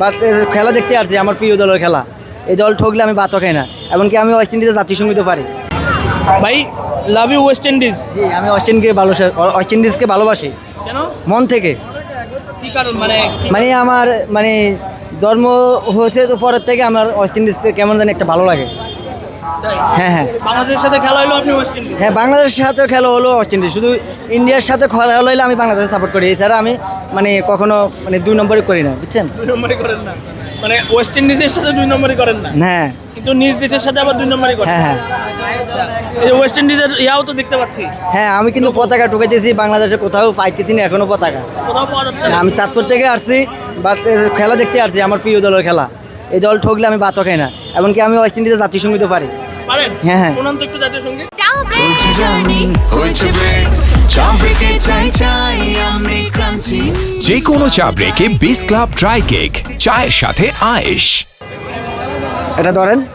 But খেলা দেখতে আসছি আমার প্রিয় দলের খেলা। এই দল ঠকলে আমি বাতও খাই না এমনকি আমি ওয়েস্ট ইন্ডিজে জাতীয় সঙ্গীতও পারি। ভাই লাভ ইউ ওয়েস্ট ইন্ডিজ আমি ওয়েস্ট ইন্ডিজকে ভালোবাসি ওয়েস্ট ইন্ডিজকে ভালোবাসি। কেন? মন থেকে। কি কারণ? মানে মানে আমার মানে জন্ম হয়েছে পরের থেকে আমার ওয়েস্ট ইন্ডিজকে কেমন জানি একটা ভালো লাগে? হ্যাঁ হ্যাঁ। বাংলাদেশের সাথে খেলা হলো আপনি ওয়েস্ট ইন্ডিজ হ্যাঁ বাংলাদেশের সাথে খেলা হলো ওয়েস্ট ইন্ডিজ শুধু ইন্ডিয়ার সাথে খেলা হলো আমি বাংলাদেশে সাপোর্ট করি। এছাড়া আমি মানে কখনো মানে দুই নম্বরে করি না বুঝছেন? দুই নম্বরই করেন না। মানে ওয়েস্ট ইন্ডিজের সাথে দুই নম্বরই করেন না? হ্যাঁ। কিন্তু নিজ দেশের সাথে আবার দুই নম্বরই করেন? হ্যাঁ হ্যাঁ। আচ্ছা। এই ওয়েস্ট ইন্ডিজের ইয়াও তো দেখতে পাচ্ছি। হ্যাঁ আমি কিন্তু পতাকা ঠুকেছি বাংলাদেশে কোথাও পাইতেছি না এখনও পতাকা। কোথাও পাওয়া যাচ্ছে না। আমি চাঁদপুর থেকে আসছি বাট খেলা দেখতে আসছি আমার প্রিয় দলের খেলা। এই দল ঠকলে আমি ভাতও খাই না। এমনকি আমি ওয়েস্ট ইন্ডিজের জাতীয় সঙ্গীতও পারি। পারেন? হ্যাঁ, হ্যাঁ। শোনান তো একটু জাতীয় সংগীত। চলছে জানি হয়েছে ব্রেক চাপড়েকে চাই চাই আমি ক্রান্তি। যে কোনো চা ব্রেকে বিস ক্লাব ড্রাই কেক চায়ের সাথে আয়েশ। এটা ধরেন।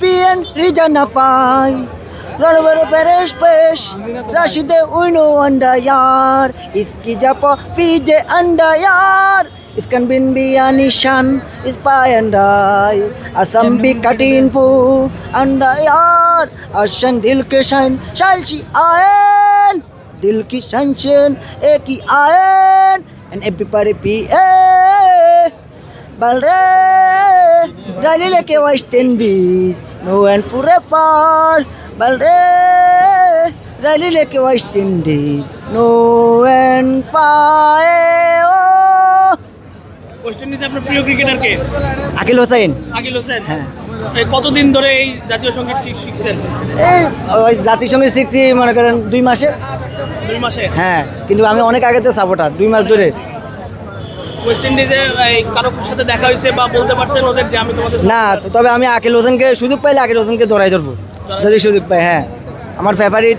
fien, rijana fai. Rano bero peresh pesh. Rashide রণবর পেরেশ পেশ, রাশিদে উইনো আন্ডা ইয়ার ইসকি জাপ ফিজে আন্ডা ইয়ার ইসকান বিন বিয়া নিশান ইস্পাই আন্ডাই আসাম বি কাটিন পু আন্ডা ইয়ার আসান দিল কে শাইন শাইলসি আয়েন, দিল কি শাইনছেন এ কি আয়েন, এন এপিপারে পি এ বালরে Dalile que va বিজ নো এন ফুরে ফার বালরে র্যালি লেকে West Indies no end West Akeal Hosein. Akeal Hosein. হ্যাঁ। কতদিন ধরে এই জাতীয় সংগীত শিখছেন? সংগীত শিখছি মনে করেন দুই মাসে। হ্যাঁ কিন্তু আমি অনেক আগে আগেতে সাপোর্টার দুই মাস ধরে। ওয়েস্ট ইন্ডিজে কারোর সাথে দেখা হয়েছে বা বলতে পারছেন ওদের আমি না তবে আমি আকিল হোসেনকে সুযোগ পাইলে আকিল হোসেনকে জড়াই ধরবো। যদি সুযোগ পাই হ্যাঁ। আমার ফেভারিট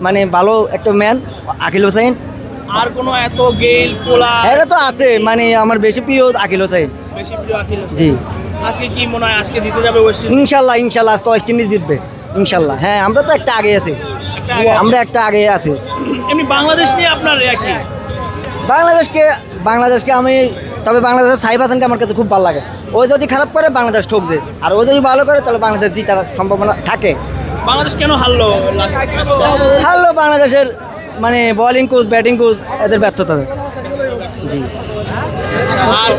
মানে ভালো একটা ম্যান আকিল হোসেন আর কোনো এত গেইল পোলা এটা তো আছে মানে আমার বেশি প্রিয় আকিল হোসেন বেশি প্রিয় আকিল হোসেন। জি। আজকে কি মনে হয় আজকে জিতে যাবে ওয়েস্ট ইন্ডিজ ইনশাল্লাহ ইনশাল্লাহ আজকে ওয়েস্ট ইন্ডিজ জিতবে ইনশাল্লাহ। হ্যাঁ আমরা তো একটা আগে আছি। আমরা একটা আগে আছি। এমনি বাংলাদেশ নিয়ে আপনার কি? বাংলাদেশকে বাংলাদেশকে আমি তবে বাংলাদেশের সাইব হাসানকে আমার কাছে খুব ভালো লাগে। ও যদি খারাপ করে বাংলাদেশ ঠকছে আর ও যদি ভালো করে তাহলে বাংলাদেশ জিতার সম্ভাবনা থাকে। বাংলাদেশ কেন হারলো? হারলো বাংলাদেশের মানে বোলিং কোচ ব্যাটিং কোচ এদের ব্যর্থতা। জি। আর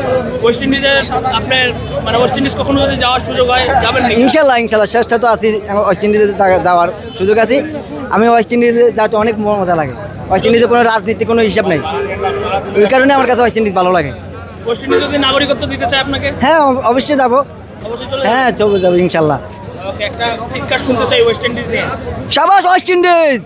ওয়েস্ট ইন্ডিজের আপনার মানে ওয়েস্ট ইন্ডিজ কখনো যদি যাওয়ার সুযোগ হয় যাবেন ইনশাল্লাহ ইনশাল্লাহ চেষ্টা তো আছি আমার ওয়েস্ট ইন্ডিজে যাওয়ার সুযোগ আছে। আমি ওয়েস্ট ইন্ডিজে যাতে অনেক মজা লাগে। ওয়েস্ট ইন্ডিজে কোনো রাজনীতি কোনো হিসাব নেই। ওই কারণে আমার কাছে ওয়েস্ট ইন্ডিজ ভালো লাগে। ওয়েস্ট ইন্ডিজ যদি নাগরিকত্ব দিতে চায় আপনাকে? হ্যাঁ অবশ্যই যাব। হ্যাঁ চলে চলবে যাব ইনশাল্লাহ। একটা চিৎকার শুনতে চাই ওয়েস্ট ইন্ডিজ নিয়ে। সাবাস ওয়েস্ট ইন্ডিজ!